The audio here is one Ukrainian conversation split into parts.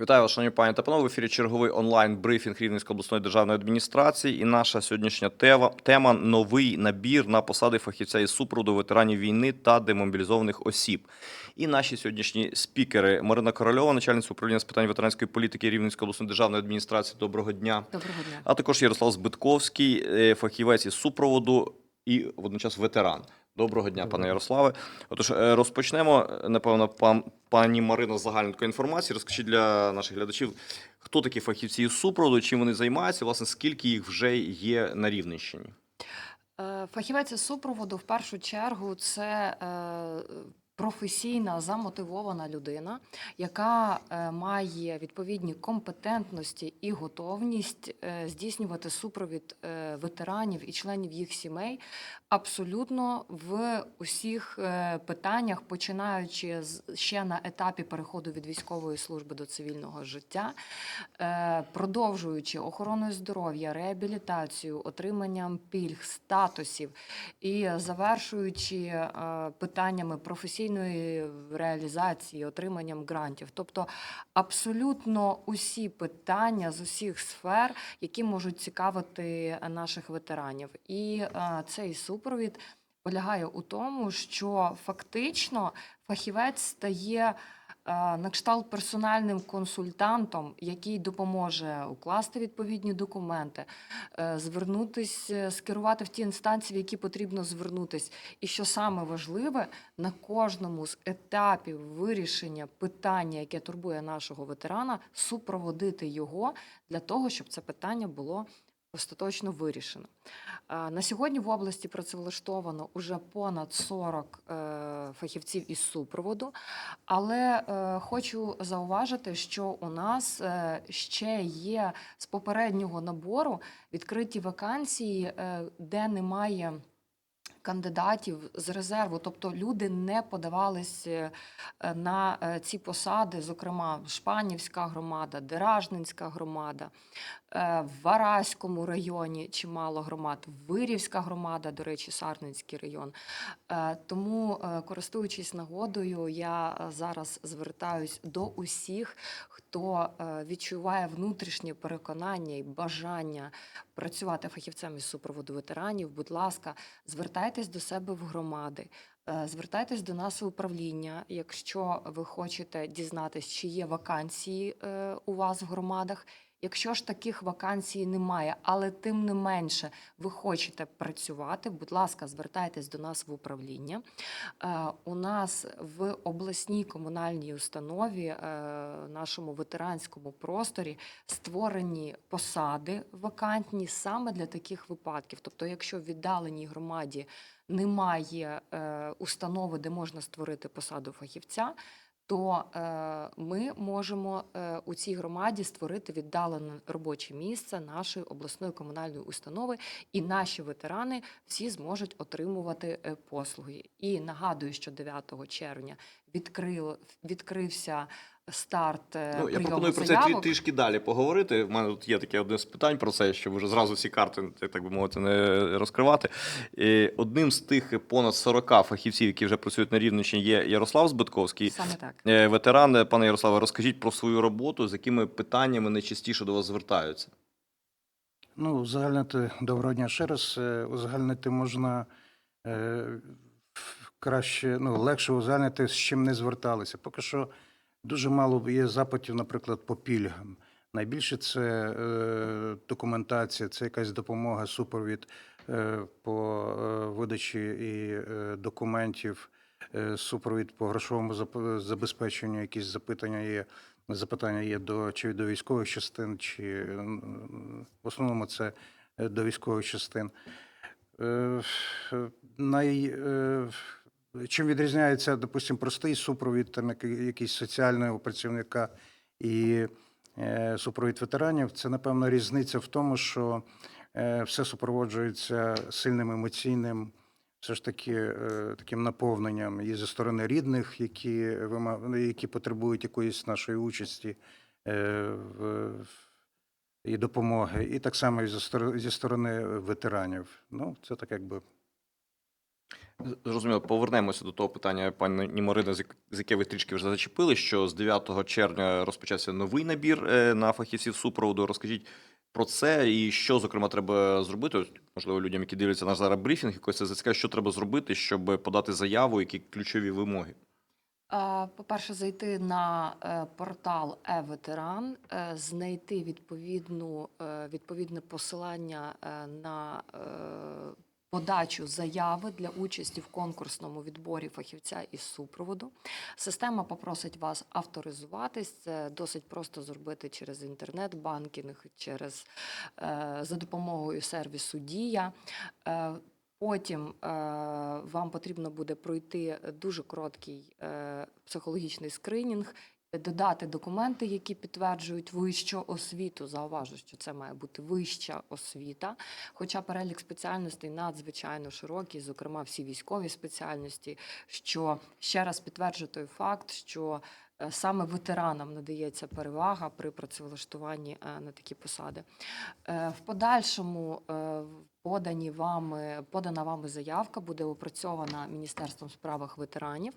Вітаю вас, шановні пані та панове. В ефірі черговий онлайн-брифінг Рівненської обласної державної адміністрації. І наша сьогоднішня тема, тема новий набір на посади фахівця із супроводу ветеранів війни та демобілізованих осіб. І наші сьогоднішні спікери Марина Корольова, начальниця управління з питань ветеранської політики Рівненської обласної державної адміністрації. Доброго дня. Доброго дня. А також Ярослав Збитковський, е, фахівець із супроводу і водночас ветеран. Доброго дня, пане Ярославе. Отож, е, розпочнемо. Напевно, пан пані Марина з загальної інформації. Розкажіть для наших глядачів, хто такі фахівці із супроводу, чим вони займаються, власне, скільки їх вже є на Рівненщині. Е, Фахівець із супроводу в першу чергу це е, професійна замотивована людина, яка має відповідні компетентності і готовність е, здійснювати супровід е, ветеранів і членів їх сімей абсолютно в усіх е, питаннях, починаючи ще на етапі переходу від військової служби до цивільного життя, продовжуючи охороною здоров'я, реабілітацію, отриманням пільг, статусів і завершуючи питаннями професійної реалізації, отриманням грантів. Тобто абсолютно усі питання з усіх сфер, які можуть цікавити наших ветеранів. І е, цей супровід полягає у тому, що фактично фахівець стає на кшталт персональним консультантом, який допоможе укласти відповідні документи, е, звернутися, скерувати в ті інстанції, в які потрібно звернутись. І що саме важливе, на кожному з етапів вирішення питання, яке турбує нашого ветерана, супроводити його для того, щоб це питання було остаточно вирішено. Е, На сьогодні в області працевлаштовано уже понад 40 е, фахівців із супроводу, але е, хочу зауважити, що у нас ще є з попереднього набору відкриті вакансії, де немає. Кандидатів з резерву, тобто люди не подавались е, на ці посади, зокрема Шпанівська громада, Деражненська громада, в Вараському районі чимало громад, Вирівська громада, до речі, Сарненський район. Е, Тому, е, користуючись нагодою, я е, зараз звертаюсь до усіх, хто е, відчуває внутрішнє переконання і бажання працювати фахівцем із супроводу ветеранів. Будь ласка, звертайтесь до себе в громади. е, Звертайтесь до нас в управління, якщо ви хочете дізнатись, чи є вакансії е, у вас в громадах. Якщо ж таких вакансій немає, але тим не менше ви хочете працювати, будь ласка, звертайтесь до нас в управління. Е, У нас в обласній комунальній установі, е, нашому ветеранському просторі, створені посади вакантні саме для таких випадків. Тобто, якщо в віддаленій громаді немає е, установи, де можна створити посаду фахівця, то е, ми можемо е, у цій громаді створити віддалене робоче місце нашої обласної комунальної установи, і наші ветерани всі зможуть отримувати е, послуги. І нагадую, що 9 червня відкрив відкрився старт. е, Ну, я пропоную про це трішки далі поговорити. У мене тут є таке одне з питань про це, щоб вже зразу всі карти, так би мовити, не розкривати. І одним з тих понад 40 фахівців, які вже працюють на Рівненщині, є Ярослав Збитковський. Саме так. Е, Ветеран, пане Ярославе, розкажіть про свою роботу, з якими питаннями найчастіше до вас звертаються. Ну, узагальнити доброго дня ще раз. Е, Узагальнити можна е, краще, ну, легше узагальнити, з чим не зверталися. Поки що дуже мало є запитів, наприклад, по пільгам. Найбільше це е, документація, це якась допомога, супровід е, по е, видачі і е, документів, е, супровід по грошовому забезпеченню, якісь запитання є. Запитання є до чи до військових частин, чи е, в основному це е, до військових частин. Е, е, Най, е, чим відрізняється, допустимо, простий супровід там, якийсь соціального працівника і е, супровід ветеранів, це, напевно, різниця в тому, що е, все супроводжується сильним емоційним, все ж таки е, таким наповненням і зі сторони рідних, які, які потребують якоїсь нашої участі в, і допомоги, і так само і зі сторони ветеранів. Ну, це так якби Зрозуміло, повернемося до того питання, пані Марина, з яке ви трішки вже зачепили, що з 9 червня розпочався новий набір е, на фахівців супроводу. Розкажіть про це і що, зокрема, треба зробити. Можливо, людям, які дивляться наш зараз брифінг, якось це зацікавить, що треба зробити, щоб подати заяву, які ключові вимоги. По-перше, зайти на е, портал e-ветеран, е, знайти відповідну, відповідне посилання на подачу заяви для участі в конкурсному відборі фахівця із супроводу. Система попросить вас авторизуватись. Це досить просто зробити через інтернет-банкінг, через е, за допомогою сервісу Дія. Е, Потім е, вам потрібно буде пройти дуже короткий е, психологічний скринінг, додати документи, які підтверджують вищу освіту. Зауважу, що це має бути вища освіта. Хоча перелік спеціальностей надзвичайно широкий, зокрема всі військові спеціальності, що ще раз підтверджує той факт, що саме ветеранам надається перевага при працевлаштуванні е, на такі посади. Е, В подальшому е, подані вами, подана вами заявка буде опрацьована Міністерством справах ветеранів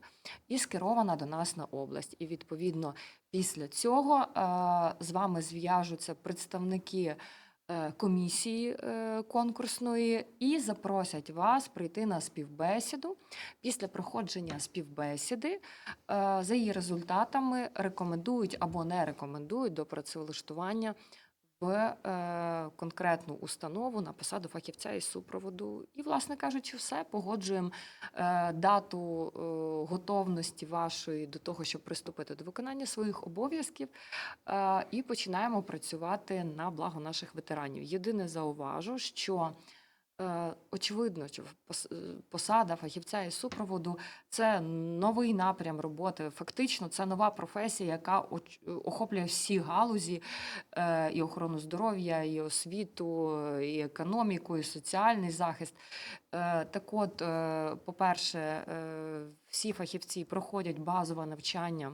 і скерована до нас на область. І відповідно після цього е, з вами зв'яжуться представники. Е, Комісії е, конкурсної і запросять вас прийти на співбесіду. Після проходження співбесіди е, за її результатами рекомендують або не рекомендують до працевлаштування е, конкретну установу на посаду фахівця із супроводу. І, власне кажучи, все погоджуємо е, дату е, готовності вашої до того, щоб приступити до виконання своїх обов'язків, і починаємо працювати на благо наших ветеранів. Єдине зауважу, що Очевидно, що е, посада фахівця із супроводу це новий напрям роботи. Фактично, це нова професія, яка охоплює всі галузі е, і охорону здоров'я, і освіту, і економіку, і соціальний захист. Е, Так от, е, по-перше, е, всі фахівці проходять базове навчання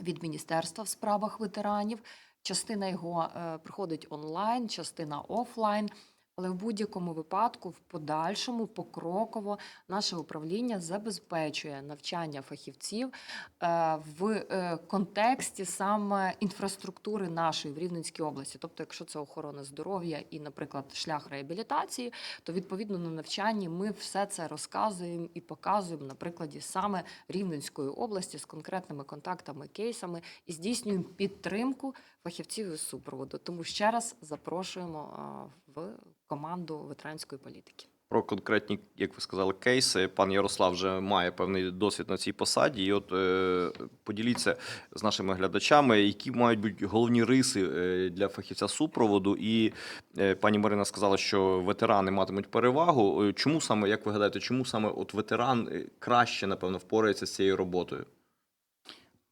від Міністерства в справах ветеранів. Частина його е, проходить онлайн, частина офлайн. Але в будь-якому випадку, в подальшому, покроково, наше управління забезпечує навчання фахівців е, в е, контексті саме інфраструктури нашої в Рівненській області. Тобто, якщо це охорона здоров'я і, наприклад, шлях реабілітації, то відповідно на навчанні ми все це розказуємо і показуємо на прикладі саме Рівненської області з конкретними контактами, кейсами і здійснюємо підтримку фахівців із супроводу. Тому ще раз запрошуємо в команду ветеранської політики. Про конкретні, як ви сказали, кейси. Пан Ярослав вже має певний досвід на цій посаді. І от е, поділіться з нашими глядачами, які мають бути головні риси е, для фахівця супроводу. І е, пані Марина сказала, що ветерани матимуть перевагу. Чому саме, як ви гадаєте, чому саме от ветеран краще, напевно, впорається з цією роботою?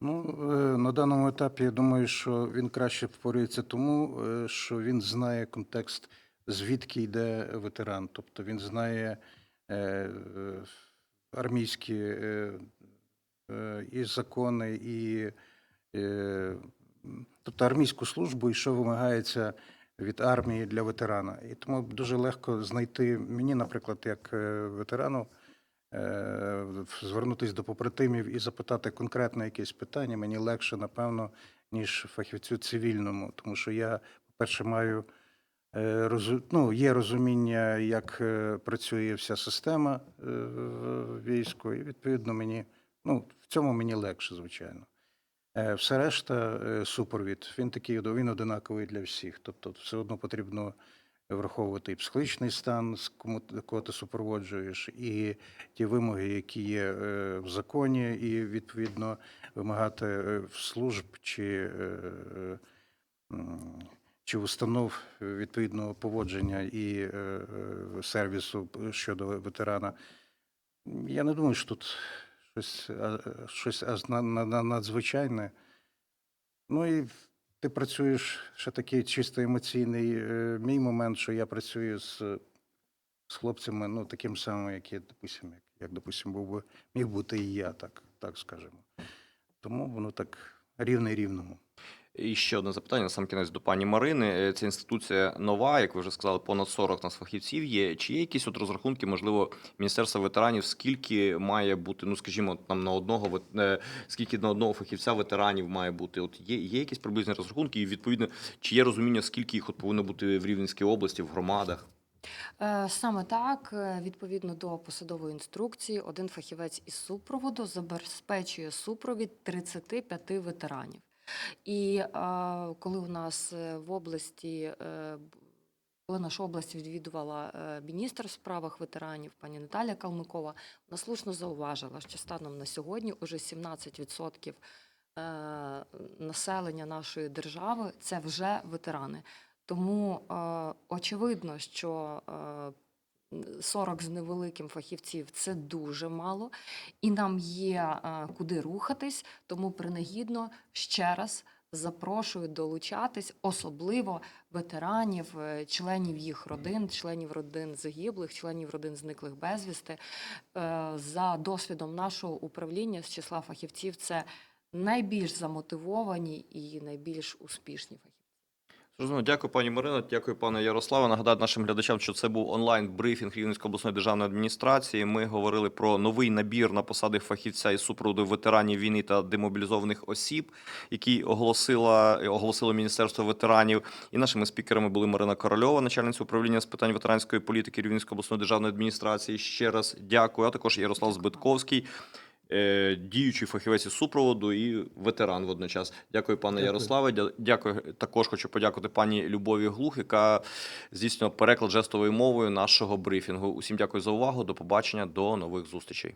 Ну, на даному етапі я думаю, що він краще впорюється тому, що він знає контекст, звідки йде ветеран. Тобто він знає е, е, армійські е, і закони, і тобто армійську службу, і що вимагається від армії для ветерана. І тому дуже легко знайти мені, наприклад, як ветерану. Звернутися до побратимів і запитати конкретне якесь питання мені легше, напевно, ніж фахівцю цивільному, тому що я, по-перше, маю е, розу- ну, є розуміння, як е, працює вся система е, в війську, і відповідно мені ну, в цьому мені легше, звичайно. Е, Все решта, е, супровід, він такий він одинаковий для всіх. Тобто, все одно потрібно враховувати і психологічний стан, кого ти супроводжуєш, і ті вимоги, які є е, в законі, і відповідно вимагати е, в служб чи, е, е, чи установ відповідного поводження і е, е, сервісу щодо ветерана. Я не думаю, що тут щось, е, щось надзвичайне. Ну і ти працюєш ще такий чисто емоційний е, мій момент, що я працюю з, з хлопцями, ну, таким самим, як я, допустим, як, як допустим, був би, міг бути і я, так, так скажемо. Тому воно так рівне рівному. І ще одне запитання на сам кінець до пані Марини. Е, Ця інституція нова, як ви вже сказали, понад 40 нас фахівців є. Чи є якісь от розрахунки, можливо, Міністерства ветеранів, скільки має бути, ну скажімо, там на одного е, скільки на одного фахівця ветеранів має бути? От є, є якісь приблизні розрахунки, і відповідно, чи є розуміння, скільки їх от повинно бути в Рівненській області, в громадах? Е, Саме так, відповідно до посадової інструкції, один фахівець із супроводу забезпечує супровід 35 ветеранів. І коли у нас е, в області, е, коли нашу область відвідувала е, міністр в справах ветеранів, пані Наталя Калмикова, вона слушно зауважила, що станом на сьогодні уже 17% е, населення нашої держави це вже ветерани. Тому очевидно, що 40 з невеликим фахівців це дуже мало, і нам є е, куди рухатись. Тому принагідно ще раз запрошую долучатись, особливо ветеранів, е, членів їх родин, членів родин загиблих, членів родин зниклих безвісти. Е, За досвідом нашого управління з числа фахівців, це найбільш замотивовані і найбільш успішні фахівці. Зрозуміло. Дякую, пані Марино, дякую, пане Ярославе. Нагадаю нашим глядачам, що це був онлайн-брифінг Рівненської обласної державної адміністрації. Ми говорили про новий набір на посади фахівця із супроводу ветеранів війни та демобілізованих осіб, який оголосила оголосило Міністерство ветеранів. І нашими спікерами були Марина Корольова, начальниця управління з питань ветеранської політики Рівненської обласної державної адміністрації. Ще раз дякую. А також Ярослав Збитковський. Е, Діючий фахівець із супроводу і ветеран водночас. Дякую, пане Дякую. Ярославе. Дякую. Також хочу подякувати пані Любові Глух, яка здійснювала переклад жестовою мовою нашого брифінгу. Усім дякую за увагу. До побачення, до нових зустрічей.